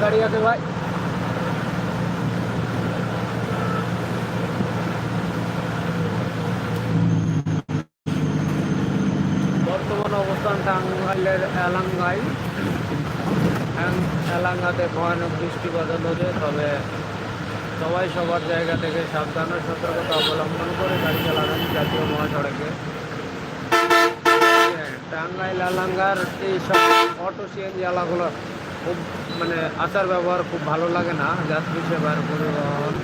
গাড়ি আছে ভাই। বর্তমান অবস্থান টাঙ্গাইলের এলাঙ্গাই। এং- এলাঙ্গাতে ভয়ানক বৃষ্টিপাত হচ্ছে তবে সবাই সবার জায়গা থেকে সাবধান ও সতর্কতা অবলম্বন করে গাড়ি চালাবেন জাতীয় মহাসড়কে। হ্যাঁ, টাঙ্গাইল এলাঙ্গার এই সব অটো সিএনজি এলাকাগুলো মানে আচার ব্যবহার খুব ভালো লাগে না যাত্রী সেবার পরিবহন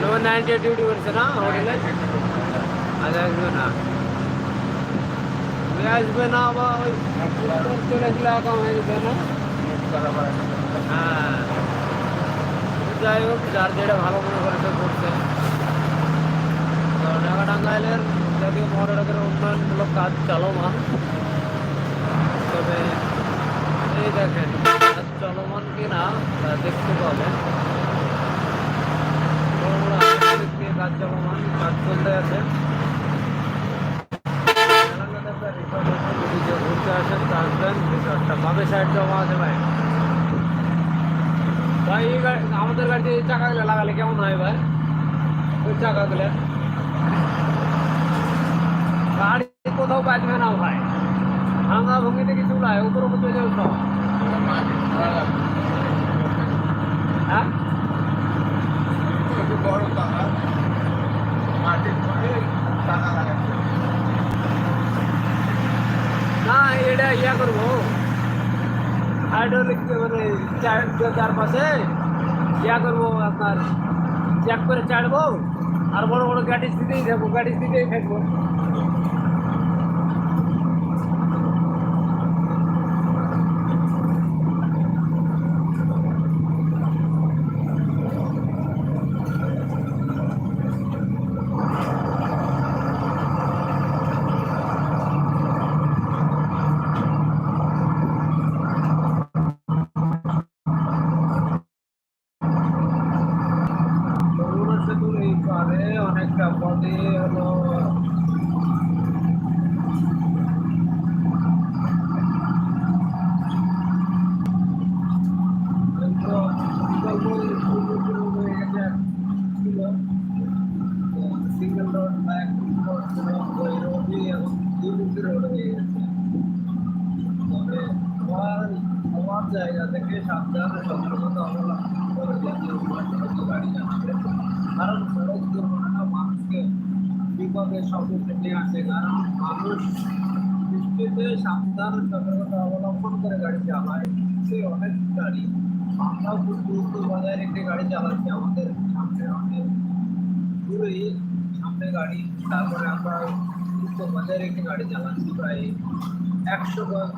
তোমার নাইনটি ডিউটি করছে না হোটেলে আজ আসবে না। তুমি আসবে না, বা ওই উত্তর চলে গেলে কম হয়ে যাবে না? হ্যাঁ। যাই হোক, যার যেটা ভালো মনে করে সে করছে। তো ঢাকা টাঙ্গাইলের জাতীয় মহাসড়কের উন্নয়নমূলক কাজ চলমান। তবে এই দেখেন চলমান কিনা দেখতে পাবেন কাজ চলমান কাজ চলতে আছে ঘুরতে আসেন তা আসবেন রিসর্টটা বামে সাইড জমা আছে। ভাই ভাই এই আমাদের গাড়িতে চাকাগুলো লাগালে কেমন হয় ভাই? ওই চাকাগুলো। গাড়ি কোথাও বাজবে না ভাই। ভাঙা ভঙ্গিতে কিছু নাই, উপর উপর চলে সব। হ্যাঁ? না এটা ইয়া করব। হাইড্রোলিক মানে চার পাশে ইয়া করব আপনার চেক করে চাড়বো আর বড় বড় গাড়ি দিতেই থাকব গাড়ি দিতেই থাকব যমুনা সেতুর এই পারে অনেকটা পদে হলো কিন্তু বিকল্প পূর্ব হয়ে গেছে ছিল সিঙ্গেল রোড বা এক রোড ওই রোডই এখন দুর্নীতি রোড হয়ে গেছে তবে আমার আমার জায়গা থেকে সাবধান সতর্কতা অবলম্বন করে গাড়ি চালাবে কারণ সড়ক দুর্ঘটনা মানুষকে বিপদের সম্মুখীন নিয়ে আসে কারণ মানুষ বৃষ্টিতে সাবধান সতর্কতা অবলম্বন করে গাড়ি চালায় সে অনেক গাড়ি আমরাও গুরুত্ব বজায় রেখে গাড়ি চালাচ্ছি, আমাদের সামনে অনেক দূরেই সামনে গাড়ি, তারপরে আমরা গুরুত্ব বজায় রেখে গাড়ি চালাচ্ছি, প্রায় একশো গজ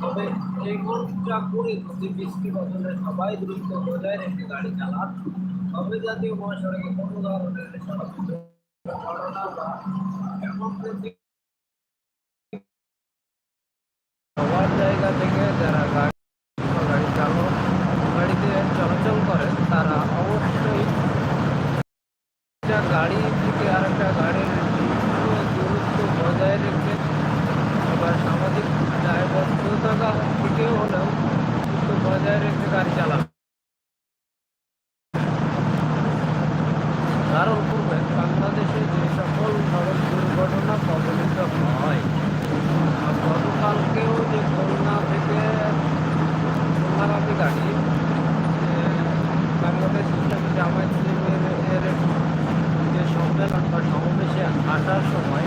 তবে এই মনটা করে যদি বৃষ্টি গাড়ি চালান। সবার জায়গা থেকে যারা গাড়ি গাড়ি চালক, গাড়িতে চলাচল করেন তারা অবশ্যই গাড়ি থেকে আরেকটা গাড়ির দূরত্ব দূরত্ব বজায় রেখে আবার সামাজিক দায়বদ্ধতা থেকেও হলেও বজায় রেখে গাড়ি চালাবে কারণ পূর্বে বাংলাদেশে যে সকল সড়ক দুর্ঘটনা কবলিত হয় আর গতকালকেও যে খুলনা থেকে খুলনাগামী গাড়ি যে বাংলাদেশ ইসলামী জামায়াত শিবিরের যে সম্মেলন বা সমাবেশে আসার সময়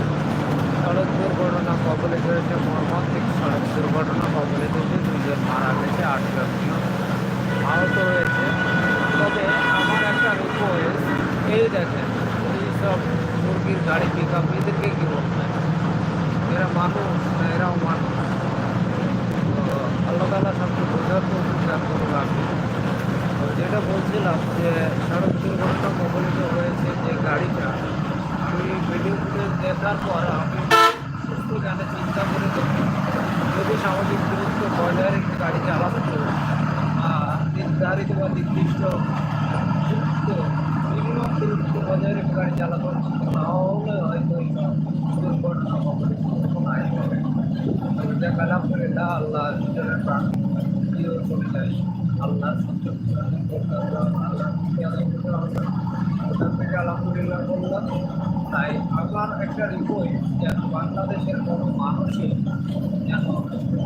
সড়ক দুর্ঘটনা কবলিত হয়েছে মর্মান্তিক সড়ক দুর্ঘটনা কবলিত হয়েছে দুজন মারা গেছে আটজন আহত হয়েছে তবে আমার একটা রিকোয়েস্ট এই দেখেন এই সব মুরগির গাড়ি পিক আপ এদেরকে কি বলবেন এরা মানুষ এরাও মানুষ। আল্লাহ তালা সবকে বোঝার তো যেটা বলছিলাম যে সড়ক দুর্ঘটনা কবলিত হয়েছে যে গাড়িটা, সেই ভিডিও ফুটেজ দেখার পর আমি সুস্থ জ্ঞানে চিন্তা করে দেখি যদি সামাজিক দূরত্ব বজায় রেখে গাড়ি চালাতো আর নির্ধারিত বা নির্দিষ্ট যুক্ত মিনিমাম দূরত্ব বজায় রেখে গাড়ি চালাতো তাহলে হয়তো এই দুর্ঘটনা এটা আল্লাহ ভিতরের প্রাণ প্রিয় চলে যায় আল্লাহ ওখান থেকে আলহামদুলিল্লাহ বললাম তাই আমার একটা রিপোর্ট যেন বাংলাদেশের কোনো মানুষই যেন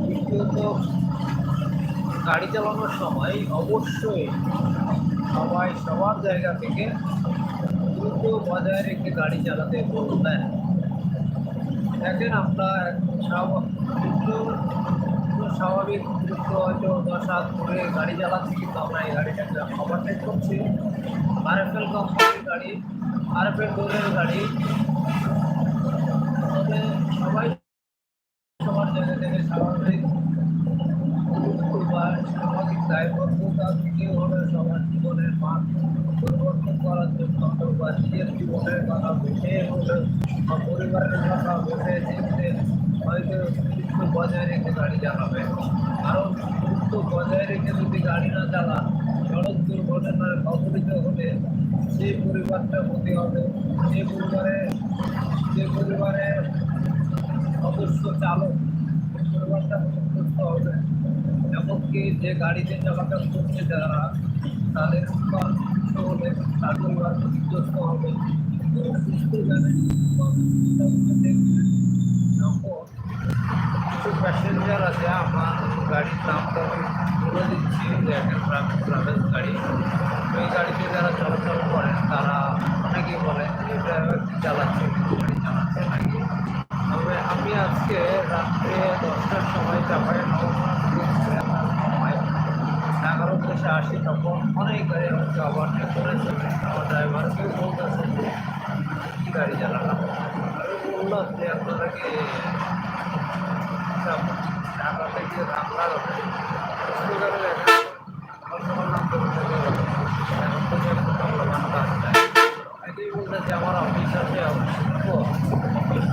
দ্বিতীয়ত গাড়ি চালানোর সময় অবশ্যই সবাই সবার জায়গা থেকে দ্রুত বজায় রেখে গাড়ি চালাতে বলবেন। দেখেন আমরা স্বাভাবিক স্বাভাবিক দ্রুত হয়তো দশ হাত করে গাড়ি চালাচ্ছি, কিন্তু আমরা এই গাড়িটাকে ওভারটেক করছি আরএফএল কোম্পানির গাড়ি আরএফএল ডোরের গাড়ি। তবে সবাই সবার জায়গা থেকে স্বাভাবিক বা সামাজিক দায়বদ্ধতা থেকে হলে সবার জীবনের মান পরিবর্তন করার জন্য বা নিজের জীবনের কথা ভেবে হলে বা পরিবারের কথা ভেবে চিনতে হয়তো গুরুত্ব বজায় রেখে গাড়ি চালাবে। কারণ গুরুত্ব বজায় রেখে যদি গাড়ি না চালান সড়ক দুর্ঘটনার কবলিত হলে সেই পরিবারটা ক্ষতি হবে, যে পরিবারে, যে পরিবারের সদস্য চালক পরিবারটা ক্ষতিগ্রস্ত হবে, এমনকি যে গাড়িতে চলাচল করছে যারা, তাদের হলে তার পরিবার ক্ষতিগ্রস্ত হবে। সুস্থ জানেন যখন প্যাসেঞ্জার আছে, আমার গাড়ির আমি বলে দিচ্ছি দেখেন ট্রাভেল গাড়ি। ওই গাড়িতে যারা চলাচল করেন, তারা অনেকেই বলেন যে ড্রাইভার চালাচ্ছে গাড়ি চালাচ্ছে নাকি? তবে আমি আজকে রাত্রে দশটার সময় চাপাই এগারো দেশে আসি, তখন অনেক গাড়ি আমাকে ওভারটেক করেছে, আমার ড্রাইভারকেও বলতেছে যে কী গাড়ি চালালাম? আমি বললাম যে, আপনারা কি আমার অফিস আছে অফিস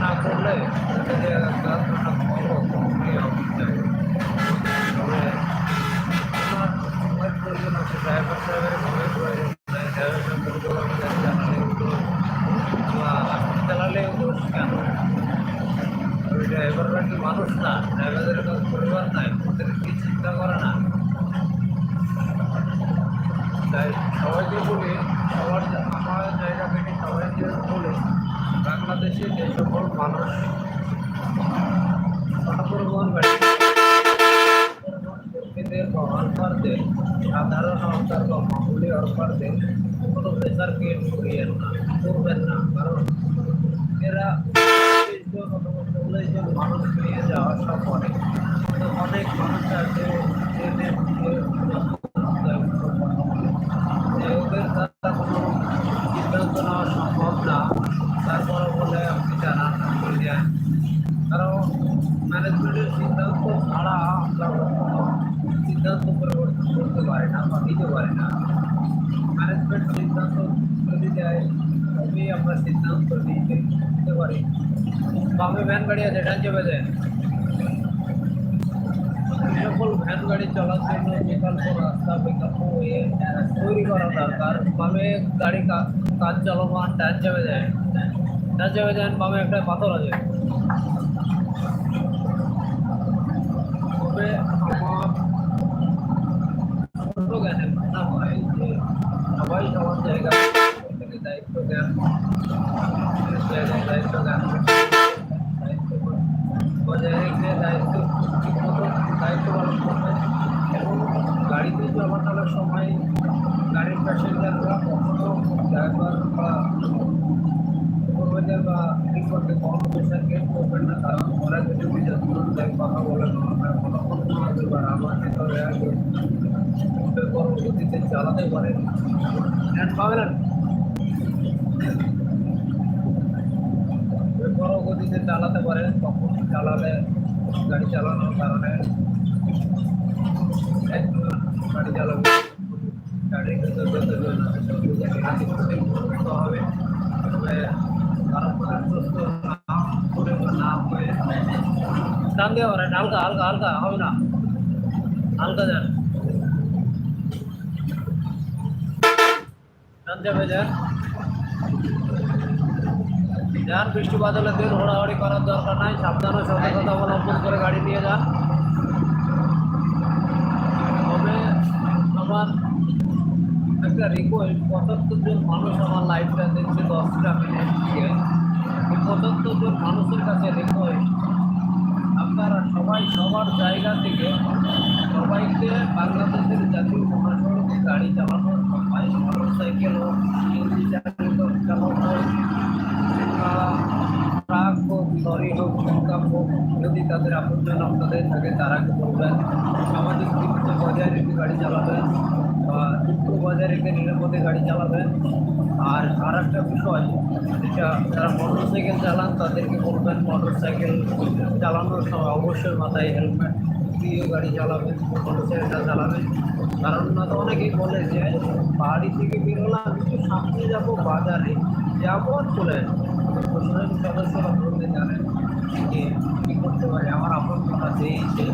না করলে এটাকে কাজ না করব তখনই অফিস যাবে তবে আমার সময়ের প্রয়োজন আছে ড্রাইভার সাহেবের সময়ের প্রয়োজন নাই ড্রাইভার সাহেবের আমি জানালে চালালে দোষ কেন ওই ড্রাইভাররা কি মানুষ না ড্রাইভারদের কাছে পরিবার নাই ওদের কি চিন্তা করে না তাই সবাইকে বলি সবার জা- আমার জায়গা থেকে সবাইকে বলি বাংলাদেশে যে সকল মানুষ গণপরিবহন গাড়ি কর্মীদের বা অর্পারদের সাধারণ অর্থাৎ বা মামুলি অর্পারদের কোনো প্রেসারকে করিয়েন না করবেন না কারণ এরা চল্লিশ জন অথবা চল্লিশ জন মানুষ নিয়ে যাওয়া সম্ভব তো অনেক মানুষ আছে যে যে ওদের দ্বারা কোনো সিদ্ধান্ত নেওয়া সম্ভব না তারপরে বলে আপনি জানান করে দেন কারণ ম্যানেজমেন্টের সিদ্ধান্ত ছাড়া আমরা কখনো সিদ্ধান্ত পরিবর্তন করতে পারি না বা নিতে পারি না ম্যানেজমেন্ট সিদ্ধান্ত যদি দেয় তবেই আমরা সিদ্ধান্ত নিতে নিতে পারি বামে ভ্যান গাড়ি আছে ডান চেপে দেয় এই সকল ভ্যান গাড়ি চলার জন্য বিকল্প রাস্তা বিকল্প ইয়ে তৈরি করা দরকার বামে গাড়ি কা- কাজ চলমান ডান চেপে দেয় ডান চেপে দেন বামে একটা পাথর আছে তবে আমার ছোট জ্ঞানে মনে হয় যে সবাই সবার জায়গা দায়িত্ব জ্ঞান দায়িত্ব জ্ঞান দায়িত্ব বজায় রেখে দায়িত্ব ঠিক মতো দায়িত্ব পালন করবে এবং গাড়িতে চলাচলের সময় গাড়ির প্যাসেঞ্জাররা কখনো ড্রাইভার বা সুপারভাইজার বা কম প্রেশারকে করবেন না কারণ ওরা যদি নিজের কথা বলে না কোনো কোনো বা আমার গতিতে চালাতে পারে হ্যান্ড পাবেন বড় গতিতে চালাতে পারে তখন চালালে গাড়ি চালানোর কারণে একজন গাড়ি চালাবে গাড়ির ভেতর ভেতর ক্ষতিগ্রস্ত হবে তবে তারা ক্ষতিগ্রস্ত না করে বা না হয়ে টান দিয়ে পারেন হালকা হালকা হালকা হবে না হালকা যান যাবে যান। যান, বৃষ্টি বাদলে দিন ঘোরাঘুরি করার দরকার নাই, সাবধান ও সতর্কতা অবলম্বন করে গাড়ি নিয়ে যান। তবে আমার একটা রিকোয়েস্ট পঁচাত্তর জন মানুষ আমার লাইফটা দেখছে দশটা মিনিট পঁচাত্তর জন মানুষের কাছে রিকোয়েস্ট আপনারা সবাই সবার জায়গা থেকে সবাইকে বাংলাদেশের জাতীয় মহাসড়কে গাড়ি চালানোর সময় মোটর সাইকেল হোক চালিত চালক হোক ট্রাক হোক লরি হোক পিকআপ হোক যদি তাদের আপনজন আপনাদের থাকে তারাকে বলবেন সামাজিক দূরত্ব বজায় রেখে গাড়ি চালাবেন দুঃখ বজায় রেখে নিরাপদে গাড়ি চালাবেন আর আর একটা বিষয় যেটা যারা মোটরসাইকেল চালান, তাদেরকে বলবেন মোটর সাইকেল চালানোর সময় অবশ্যই মাথায় হেলমেট দিয়ে গাড়ি চালাবেন মোটর সাইকেলটা চালাবেন কারণ না তো অনেকেই বলে যে, বাড়ি থেকে বেরোলাম একটু সামনে যাব বাজারে, যাব আর চলে আসব প্রশাসনিক সদস্যরা বলতে জানেন যে, কী করতে পারে আমার আপন এই সেই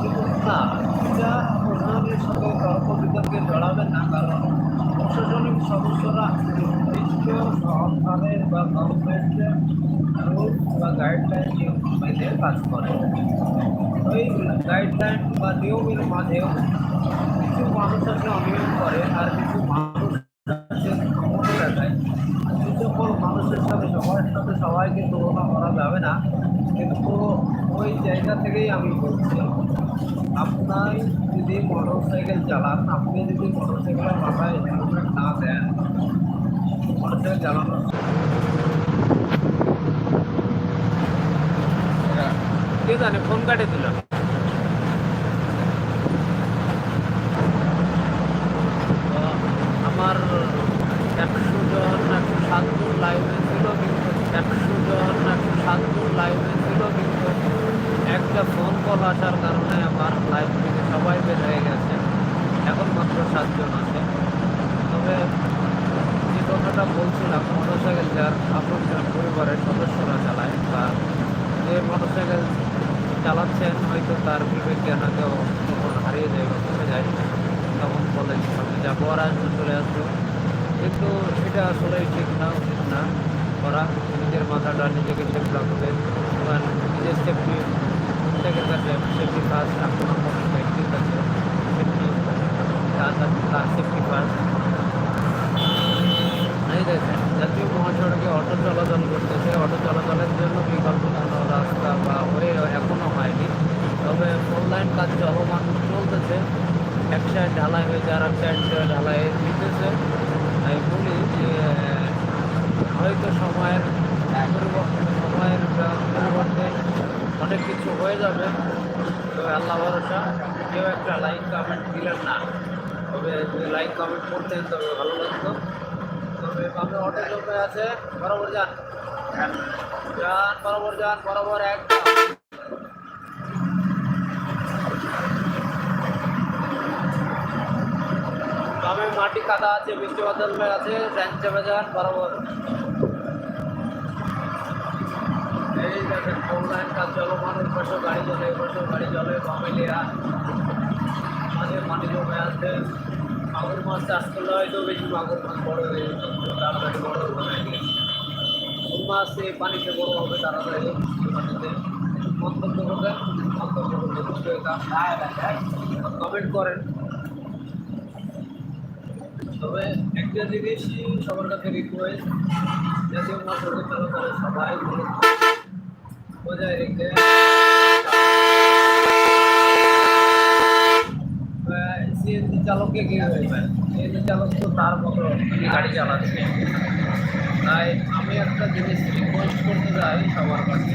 কিন্তু না, এটা প্রশাসনের সাথে তর্ক বিতর্কে জড়াবেন না, কারণ প্রশাসনিক সদস্যরা নির্দিষ্ট সরকারের বা গভর্নমেন্টের রুল বা গাইডলাইন নিয়ম কাজ করে। ওই গাইডলাইন বা নিয়মের মাঝেও কিছু মানুষ আছে অনিয়ম করে আর কিছু মানুষ আছে মনে রাখায় যে সকল মানুষের সাথে সবার সাথে সবাইকে তুলনা করা যাবে না কিন্তু ওই জায়গা থেকেই আমি বলছি আপনার যদি মোটর সাইকেল চালান আপনি যদি মোটর সাইকেলের মাথায় হেলমেট না দেন মোটর সাইকেল চালানো কে জানে ফোন কাটে দিল। আমার একশো জন একশো সাতজন লাইভে ছিল, কিন্তু একশো জন একশো সাতজন লাইভে ছিল, কিন্তু একটা ফোন কল আসার কারণে আমার লাইভ থেকে সবাই বের হয়ে গেছে। এখন মাত্র সাতজন আছে। তবে যে কথাটা বলছিলাম মোটরসাইকেল যার আপন পরিবারের সদস্যরা চালায় বা যে মোটরসাইকেল চালাচ্ছেন, হয়তো তার বিবেক হয়তো তখন হারিয়ে যায় বা কমে যায়, তখন বলে যে সামনে যাব আর চলে আসব কিন্তু এটা আসলে ঠিক না, উচিত না। করা নিজের মাথাটা নিজেকে সেফ রাখবে এবং নিজের সেফটি প্রত্যেকের কাছে সেফটি ফার্স্ট এক নম্বর ব্যক্তির কাছে সেফটি তার সেফটি ফার্স্ট এই দেখেন, জাতীয় মহাসড়কে অটো চলাচল করতেছে। অটো চলাচলের জন্য বিকল্প কোনো রাস্তা বা ওয়ে এখনও হয়নি। তবে ফোর লাইন কাজ চলমান চলতেছে, এক সাইড ঢালাই হয়েছে, আর এক সাইড ঢালাই দিতেছে আমি বলি যে, হয়তো সময়ের সময়ের পরিবর্তে অনেক কিছু হয়ে যাবে। তবে আল্লাহ ভরসা, কেউ একটা লাইক কমেন্ট দিলেন না। তবে যদি লাইক কমেন্ট করতেন তবে ভালো লাগতো। তবে বামে অনেক চলতে আছে, বরাবর যান। যান, বরাবর যান, বরাবর একদম বামে মাটি কাদা আছে বৃষ্টি বাদল হয়ে আছে ট্রেন চেপে যান বরাবর। এই দেখেন ফোর লাইন কাজ চলমান ওই পাশেও গাড়ি চলে, এই পাশেও গাড়ি চলে বামে লেয়া মাঝে মাটি জমে আছে। মাগুর মাছ চাষ করলে হয়তো বেশি মাগুর মাছ বড় হয়ে তাড়াতাড়ি বড় কোন মাছ এই পানিতে বড় হবে তাড়াতাড়ি পানিতে মন্তব্য করবেন, মন্তব্য বুঝতে কমেন্ট করেন। তবে একটা জিনিসই সবার কাছে রিকোয়েস্ট জাতীয় মহাসড়কে চলাচলে সবাই গুরুত্ব বজায় রেখে সিএনজি চালককে কি হয়েছে? সিএনজি চালক তো তার মতো গাড়ি চালাচ্ছে তাই আমি একটা জিনিস রিকোয়েস্ট করতে চাই সবার কাছে।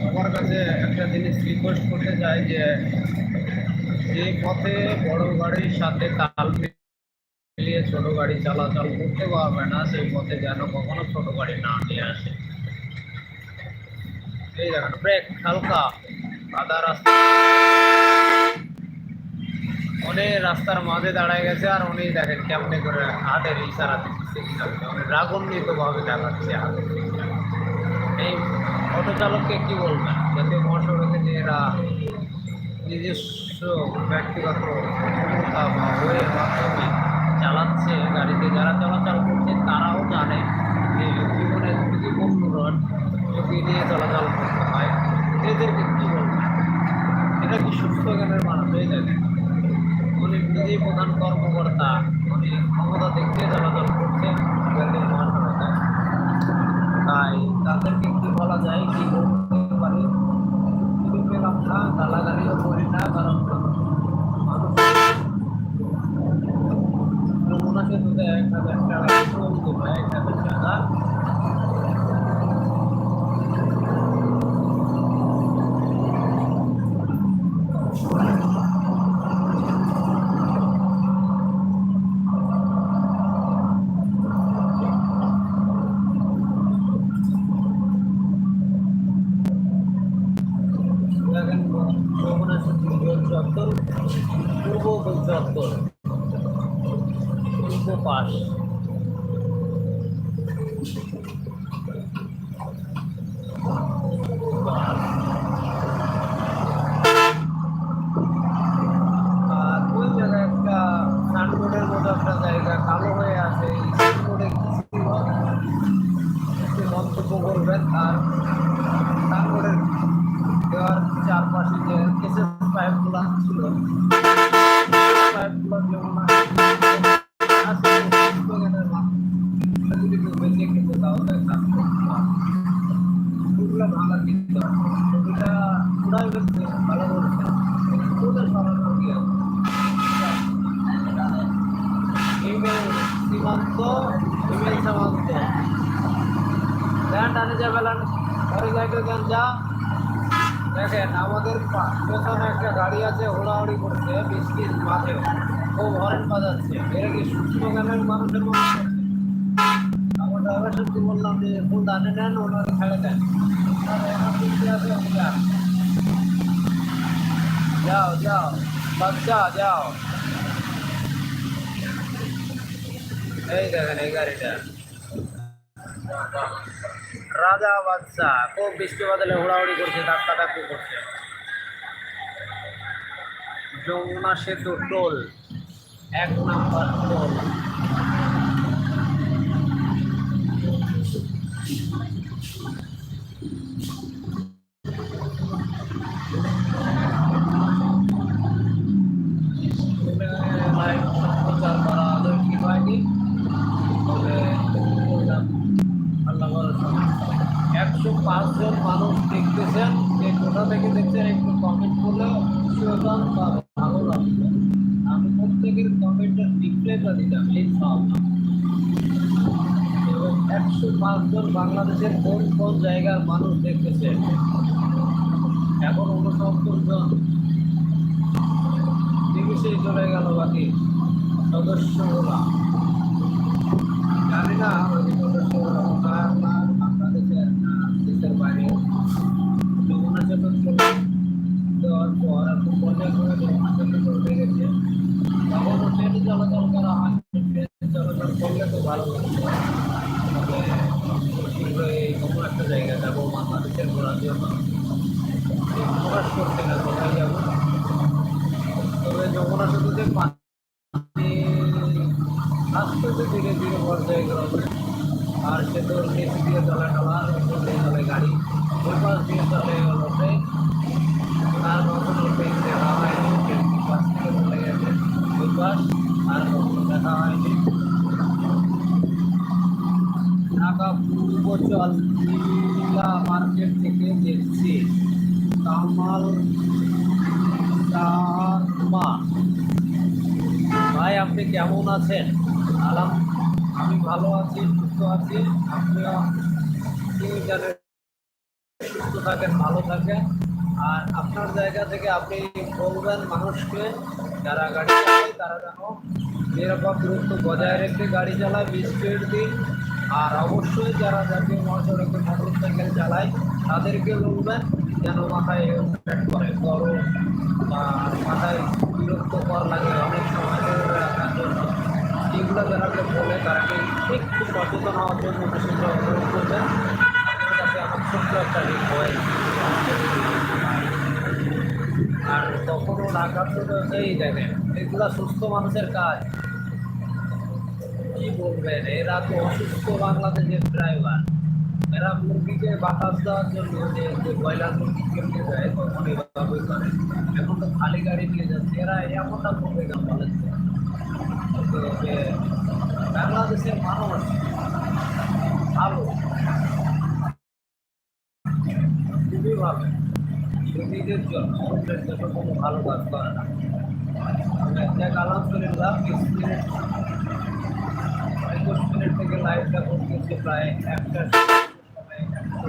সবার কাছে একটা জিনিস রিকোয়েস্ট করতে চাই যে যে পথে বড় গাড়ির সাথে তাল মিলিয়ে ছোট গাড়ি চলাচল করতে পারবে না, সেই পথে যেন কখনো ছোট গাড়ি না নিয়ে আসে। এই দেখেন ব্রেক হালকা। আদা রাস্তা। উনি রাস্তার মাঝে দাঁড়ায় গেছে আর উনি দেখেন কেমনে করে হাতের ইশারা দিচ্ছে উনি রাগান্বিত ভাবে দেখাচ্ছে ইশারা। এই অটো চালককে কি বলবেন? যাতে মহাসড়কে যে এরা নিজস্ব ব্যক্তিগত ক্ষমতা মাধ্যমে চালাচ্ছে গাড়িতে যারা চলাচল করছে, তারাও জানে যে জীবনে খুবই মূল্যবান ঝুঁকি নিয়ে চলাচল করতে হয়। এদেরকে কী বলব এটা কি সুস্থ জ্ঞানের মানুষ হয়ে যাবে উনি নিজেই প্রধান কর্মকর্তা, উনি ক্ষমতা দেখতে চলাচল করছেন তাই তাদেরকে কি বলা যায় কি বলতে পারি? পেলাম না গালাগালিও না, কারণ মানুষ সেতুতে এক হাজার সীমান্ত ইমেল সীমান্ত যা দেখেন আমাদের পেছনে একটা গাড়ি আছে হোড়াহুড়ি করছে বৃষ্টির মাঠে ও হরেন বাজাচ্ছে এরা কি সুস্থ জ্ঞানের মানুষের করছে? আমার ড্রাইভার সাথে বললাম যে ফুল দানে নেন ওনাকে ছেড়ে দেন ওনার যাও যাও বাচ্চা, যাও এই গাড়িটা রাজা বাচ্চা খুব বৃষ্টি বাদলে হুড়াহুড়ি করছে ধাক্কা ধাক্কি করছে। যমুনা সেতু টোল, এক নাম্বার টোল। পাঁচজন মানুষ দেখতেছেন যে কোথা থেকে দেখছেন একটু কমেন্ট করলে শিওজন বা ভালো লাগবে। আমি প্রত্যেকের কমেন্টের রিপ্লাইটা দিতাম, এই সব। এবং একশো পাঁচজন বাংলাদেশের কোন কোন জায়গার মানুষ দেখতেছে। এখন উনসত্তর জন। নিমিশেই চলে গেল বাকি সদস্যগুলা জানি না প্রকাশ করছে না কোথায় যাব তবে যমুনা সেতুতে পানি আস্তে আস্তে ধীরে ধীরে পর্যায়ে গ্রহণ আর সেতুর নিচ দিয়ে চলে টলার উপর দিয়ে চলে গাড়ি ওই পাশ দিয়ে চলে হলো ট্রেন আর কখনো ট্রেন দেখা হয়নি ট্রেন পাশ থেকে চলে গেছে ওই পাশ আর কখনো দেখা হয়নি ঢাকা পূর্বচল মার্কেট থেকে দেখছি। কামাল শর্মা ভাই, আপনি কেমন আছেন? আলাম আমি ভালো আছি, সুস্থ আছি। আপনিও আপনি জানেন সুস্থ থাকেন, ভালো থাকেন। আর আপনার জায়গা থেকে আপনি বলবেন মানুষকে, যারা গাড়ি চালায় তারা যেন নিরাপদ দূরত্ব বজায় রেখে গাড়ি চালায় বিস্কুট দিন আর অবশ্যই যারা জাতীয় মহাসড়কে মোটর সাইকেল চালায় তাদেরকে বলবেন যেন মাথায় হেলমেট করে গরম বা মাথায় বিরক্তকর লাগে অনেক সময় রাখার জন্য। এগুলো যারা বলে তারাকে একটু সচেতন হওয়ার জন্য বিশেষ অনুরোধ করবেন। ছোট্ট একটা আর তখনও ঢাকার তো এই দেখেন, এগুলা সুস্থ মানুষের কাজ। বলবেন এরা তো অসুস্থ বাংলাদেশের ড্রাইভার এরা মুরগিকে বাতাস দেওয়ার জন্য যে ব্রয়লার মুরগি কেমনে যায় তখন এভাবে করে। এখন তো খালি গাড়ি নিয়ে যাচ্ছে। এরা এমনটা করবে কেন যে বাংলাদেশের মানুষ ভালো। খুবই ভালো। রোগীদের জন্য। অন্যের জন্য কোনো ভালো কাজ করে না। দেখ আলহামদুলিল্লাহ বিশ মিনিট একুশ মিনিট থেকে লাইভটা করতেছি প্রায় একটা